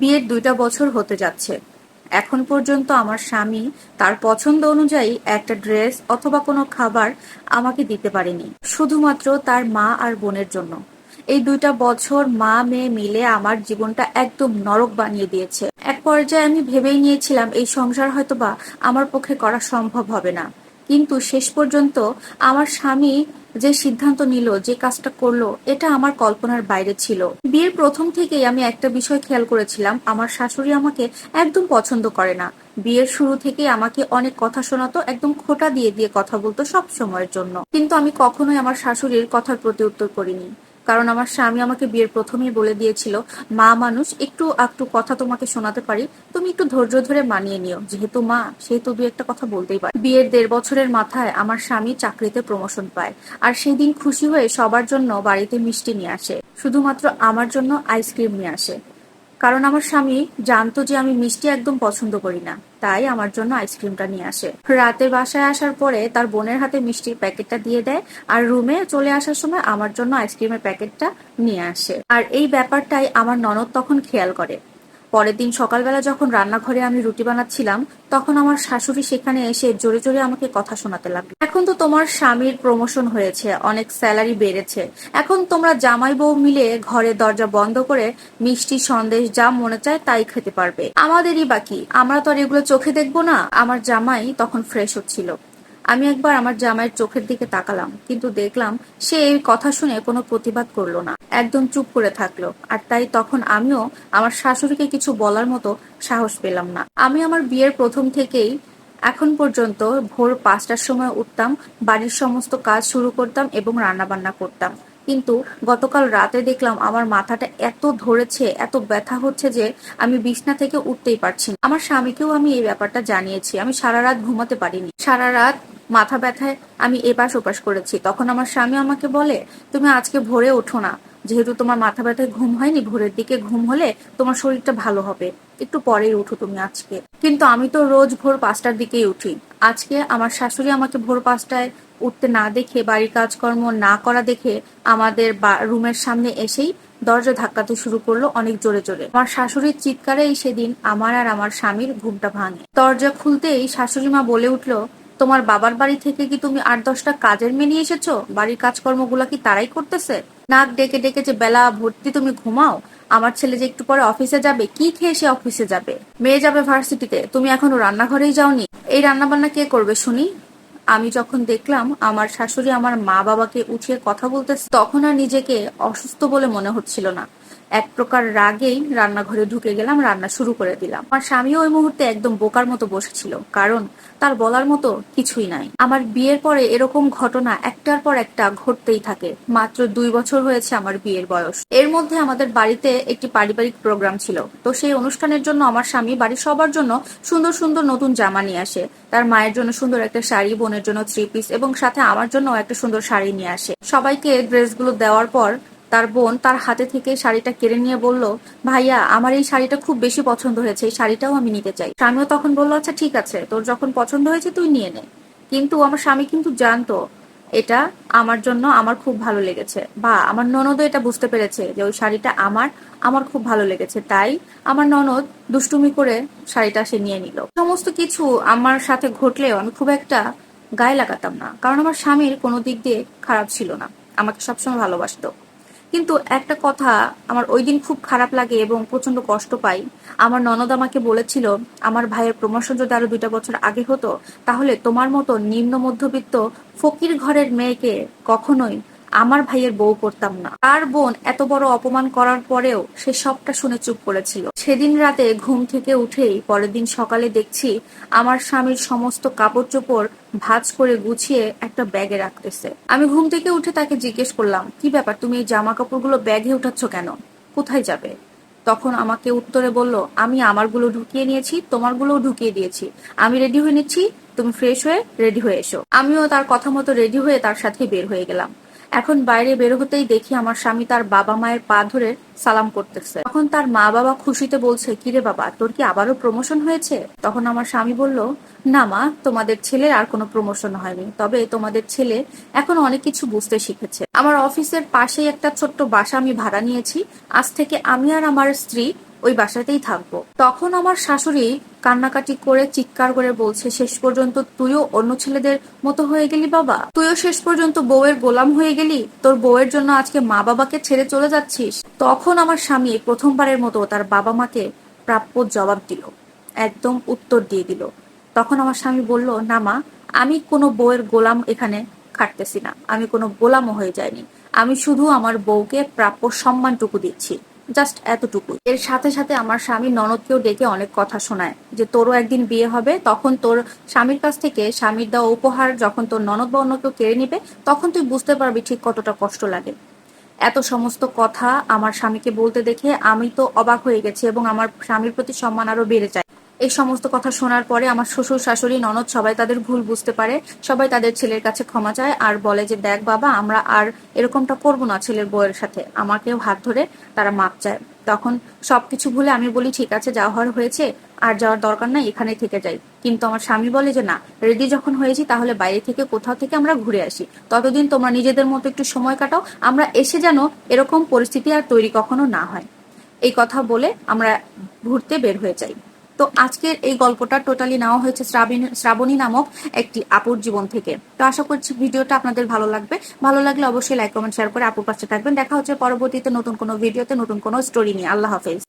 বিয়ের দুইটা বছর হতে যাচ্ছে। এখন পর্যন্ত আমার স্বামী তার পছন্দ অনুযায়ী একটা ড্রেস অথবা কোনো খাবার আমাকে দিতে পারেনি, শুধুমাত্র তার মা আর বোনের জন্য। এই দুইটা বছর মা মেয়ে মিলে আমার জীবনটা একদম নরক বানিয়ে দিয়েছে। এক পর্যায়ে আমি ভেবেই নিয়েছিলাম এই সংসার হয়তোবা আমার পক্ষে করা সম্ভব হবে না। কিন্তু শেষ পর্যন্ত আমার স্বামী যে সিদ্ধান্ত নিল, যে কাজটা করল, এটা আমার কল্পনার বাইরে ছিল। বিয়ের প্রথম থেকেই আমি একটা বিষয় খেয়াল করেছিলাম, আমার শাশুড়ি আমাকে একদম পছন্দ করে না। বিয়ের শুরু থেকে আমাকে অনেক কথা শোনাতো, একদম খোটা দিয়ে দিয়ে কথা বলতো সব সময়ের জন্য। কিন্তু আমি কখনোই আমার শাশুড়ির কথার প্রতি উত্তর করিনি। কারণ আমার স্বামী আমাকে বিয়ের প্রথমেই বলে দিয়েছিল, মা মানুষ, একটু একটু কথা তোমাকে শোনাতে পারি। তুমি একটু ধৈর্য ধরে মানিয়ে নিও। যেহেতু মা সেহেতু দু একটা কথা বলতেই পারে। বিয়ের দেড় বছরের মাথায় আমার স্বামী চাকরিতে প্রমোশন পায়। আর সেই দিন খুশি হয়ে সবার জন্য বাড়িতে মিষ্টি নিয়ে আসে। শুধুমাত্র আমার জন্য আইসক্রিম নিয়ে আসে। কারণ আমার স্বামী জানতো যে আমি মিষ্টি একদম পছন্দ করি না, তাই আমার জন্য আইসক্রিমটা নিয়ে আসে। রাতে বাসায় আসার পরে তার বোনের হাতে মিষ্টির প্যাকেটটা দিয়ে দেয় আর রুমে চলে আসার সময় আমার জন্য আইসক্রিমের প্যাকেটটা নিয়ে আসে। আর এই ব্যাপারটাই আমার ননদ তখন খেয়াল করে। পরের দিন সকালবেলা যখন রান্নাঘরে আমি রুটি বানাচ্ছিলাম, তখন আমার শাশুড়ি সেখানে এসে জোরে জোরে আমাকে কথা শোনাতে লাগল। এখন তো তোমার স্বামীর প্রমোশন হয়েছে, অনেক স্যালারি বেড়েছে। এখন তোমরা জামাই বউ মিলে ঘরে দরজা বন্ধ করে মিষ্টি সন্দেশ যা মনে চায় তাই খেতে পারবে। আমাদেরই বাকি, আমরা তো আর এগুলো চোখে দেখব না। আমার জামাই তখন ফ্রেশ হচ্ছিল। আমি একবার আমার জামাইয়ের চোখের দিকে তাকালাম, কিন্তু দেখলাম সে এই কথা শুনে কোনো প্রতিবাদ করল না। একদম চুপ করে থাকল, আর তাই তখন আমিও আমার শাশুড়িকে কিছু বলার মতো সাহস পেলাম না। আমি আমার বিয়ের প্রথম থেকেই এখন পর্যন্ত ভোর পাঁচটার সময় উঠতাম, বাড়ির সমস্ত কাজ শুরু করতাম এবং রান্না বান্না করতাম। কিন্তু গতকাল রাতে দেখলাম আমার মাথাটা এত ধরেছে, এত ব্যথা হচ্ছে যে আমি বিছনা থেকে উঠতেই পারছি না। আমার স্বামীকেও আমি এই ব্যাপারটা জানিয়েছি, আমি সারা রাত ঘুমাতে পারিনি। সারা রাত মাথা ব্যথায় আমি এপাশ ওপাশ করেছি। তখন আমার স্বামী আমাকে বলে, তুমি আজকে ভোরে ওঠো না। যেহেতু তোমার মাথা ব্যথায় ঘুম হয়নি, ভোরের দিকে ঘুম হলে তোমার শরীরটা ভালো হবে। একটু পরেই উঠো তুমি আজকে। কিন্তু আমি তো রোজ ভোর পাঁচটার দিকেই উঠি। আজকে আমার শাশুড়ি আমাকে ভোর পাঁচটায় উঠতে না দেখে, বাড়ির কাজকর্ম না করা দেখে আমাদের রুমের সামনে এসেই দরজা ধাক্কাতে শুরু করল অনেক জোরে জোরে। আমার শাশুড়ির চিৎকারেই সেদিন আমার আর আমার স্বামীর ঘুমটা ভাঙে। দরজা খুলতেই শাশুড়ি মা বলে উঠল তোমার বাবার বাড়ি থেকে কি তুমি আট দশটা কাজের মেয়ে নিয়ে এসেছ? বাড়ির কাজকর্মগুলো কি তারাই করতেছে? নাক ডেকে ডেকে যে বেলা ভর্তি তুমি ঘুমাও, আমার ছেলে যে একটু পরে অফিসে যাবে, কি খেয়ে সে অফিসে যাবে? মেয়ে যাবে ভার্সিটিতে, তুমি এখনও রান্নাঘরেই যাওনি। এই রান্নাবান্না কে করবে শুনি? আমি যখন দেখলাম আমার শাশুড়ি আমার মা বাবাকে উঠিয়ে কথা বলতেছে, তখন আর নিজেকে অসুস্থ বলে মনে হচ্ছিল না। এক প্রকার রাগেই রান্নাঘরে ঢুকে গেলাম, রান্না শুরু করে দিলাম। আমার স্বামীও ওই মুহূর্তে একদম বোকার মতো বসেছিল, কারণ তার বলার মতো কিছুই নাই। আমার বিয়ের পরে এরকম ঘটনা একটার পর একটা ঘটতেই থাকে। মাত্র দুই বছর হয়েছে আমার বিয়ের বয়স। এর মধ্যে আমাদের বাড়িতে একটি পারিবারিক প্রোগ্রাম ছিল। তো সেই অনুষ্ঠানের জন্য আমার স্বামী বাড়ির সবার জন্য সুন্দর সুন্দর নতুন জামা নিয়ে আসে। তার মায়ের জন্য সুন্দর একটা শাড়ি, বোনের জন্য থ্রি পিস এবং সাথে আমার জন্য একটা সুন্দর শাড়ি নিয়ে আসে। সবাইকে ড্রেসগুলো দেওয়ার পর তার বোন তার হাতে থেকে শাড়িটা কেড়ে নিয়ে বলল, ভাইয়া, আমার এই শাড়িটা খুব বেশি পছন্দ হয়েছে, এই শাড়িটাও আমি নিতে চাই। স্বামীও তখন বলল আচ্ছা ঠিক আছে, তোর যখন পছন্দ হয়েছে তুই নিয়ে নে। কিন্তু আমার স্বামী কিন্তু জানতো, এটা আমার জন্য আমার খুব ভালো লেগেছে। বা, আমার ননদও এটা বুঝতে পেরেছে যে ওই শাড়িটা আমার আমার খুব ভালো লেগেছে, তাই আমার ননদ দুষ্টুমি করে শাড়িটা সে নিয়ে নিল। সমস্ত কিছু আমার সাথে ঘটলেও আমি খুব একটা গায়ে লাগাতাম না, কারণ আমার স্বামীর কোনো দিক দিয়ে খারাপ ছিল না, আমাকে সবসময় ভালোবাসতো। কিন্তু একটা কথা আমার ওই দিন খুব খারাপ লাগে এবং প্রচণ্ড কষ্ট পাই। আমার ননদ আমাকে বলেছিল, আমার ভাইয়ের প্রমোশন যদি আরও দুইটা বছর আগে হতো, তাহলে তোমার মতো নিম্ন মধ্যবিত্ত ফকির ঘরের মেয়েকে কখনোই আমার ভাইয়ের বউ করতাম না। তার বোন এত বড় অপমান করার পরেও সে সবটা শুনে চুপ করেছিল। সেদিন রাতে ঘুম থেকে উঠেই পরের দিন সকালে দেখছি আমার স্বামীর সমস্ত কাপড় চোপড় ভাজ করে গুছিয়ে একটা ব্যাগে রাখতেছে। আমি ঘুম থেকে উঠে তাকে জিজ্ঞেস করলাম, কি ব্যাপার, তুমি এই জামা কাপড়গুলো ব্যাগে উঠাচ্ছ কেন? কোথায় যাবে? তখন আমাকে উত্তরে বলল, আমি আমারগুলো ঢুকিয়ে নিয়েছি, তোমারগুলোও ঢুকিয়ে দিয়েছি। আমি রেডি হয়ে নিচ্ছি, তুমি ফ্রেশ হয়ে রেডি হয়ে এসো। আমিও তার কথা মতো রেডি হয়ে তার সাথে বের হয়ে গেলাম। এখন বাইরে বের হতেই দেখি আমার স্বামী তার বাবা মায়ের পা ধরে সালাম করতেছে। তখন তার মা বাবা খুশিতে বলছে, কিরে বাবা, তোর কি আবারও প্রমোশন হয়েছে? তখন আমার স্বামী বলল, না মা, তোমাদের ছেলের আর কোনো প্রমোশন হয়নি। তবে তোমাদের ছেলে এখন অনেক কিছু বুঝতে শিখেছে। আমার অফিসের পাশেই একটা ছোট্ট বাসা আমি ভাড়া নিয়েছি। আজ থেকে আমি আর আমার স্ত্রী ওই বাসাতেই থাকব। তখন আমার শাশুড়ি কান্নাকাটি করে চিৎকার করে বলছে, শেষ পর্যন্ত তুইও অন্য ছেলেদের মতো হয়ে গেলি বাবা? তুইও শেষ পর্যন্ত বউয়ের গোলাম হয়ে গেলি? তোর বউয়ের জন্য আজকে মা বাবাকে ছেড়ে চলে যাচ্ছিস? তখন আমার স্বামী প্রথমবারের মতো তার বাবা মাকে প্রাপ্য জবাব দিল, একদম উত্তর দিয়ে দিল। তখন আমার স্বামী বলল, না মা, আমি কোনো বউয়ের গোলাম এখানে খাটতেছি না। আমি কোনো গোলামও হয়ে যাইনি। আমি শুধু আমার বউকে প্রাপ্য সম্মানটুকু দিচ্ছি। জাস্ট এতটুকু এর সাথে সাথে আমার স্বামী ননদকেও ডেকে অনেক কথা শোনায় যে, তোরও একদিন বিয়ে হবে, তখন তোর স্বামীর কাছ থেকে স্বামীর দেওয়া উপহার যখন তোর ননদ বা অন্য কেউ কেড়ে নিবে, তখন তুই বুঝতে পারবি ঠিক কতটা কষ্ট লাগে। এত সমস্ত কথা আমার স্বামীকে বলতে দেখে আমি তো অবাক হয়ে গেছি এবং আমার স্বামীর প্রতি সম্মান আরও বেড়ে যায়। এই সমস্ত কথা শোনার পরে আমার শ্বশুর, শাশুড়ি, ননদ সবাই তাদের ভুল বুঝতে পারে। সবাই তাদের ছেলের কাছে ক্ষমা চায় আর বলে যে, দেখ বাবা, আমরা আর এরকমটা করব না ছেলের বউয়ের সাথে। আমাকেও হাত ধরে তারা মাপ চায়। তখন সবকিছু ভুলে আমি বলি, ঠিক আছে, যা হওয়ার হয়েছে, আর যাওয়ার দরকার নাই এখানে থেকে যাই। কিন্তু আমার স্বামী বলে যে, না রেডি যখন হয়েছি, তাহলে বাইরে থেকে কোথাও থেকে আমরা ঘুরে আসি। ততদিন তোমরা নিজেদের মতো একটু সময় কাটাও, আমরা এসে যেন এরকম পরিস্থিতি আর তৈরি কখনো না হয়। এই কথা বলে আমরা ঘুরতে বের হয়ে যাই। তো আজকের এই গল্পটা টোটালি নেওয়া হয়েছে শ্রাবণী শ্রাবণী নামক একটি আপুর জীবন থেকে। তো আশা করছি ভিডিওটা আপনাদের ভালো লাগবে। ভালো লাগলে অবশ্যই লাইক কমেন্ট শেয়ার করে আপুর পাশে থাকবেন। দেখা হচ্ছে পরবর্তীতে নতুন কোনো ভিডিওতে, নতুন কোনো স্টোরি নিয়ে। আল্লাহ হাফেজ।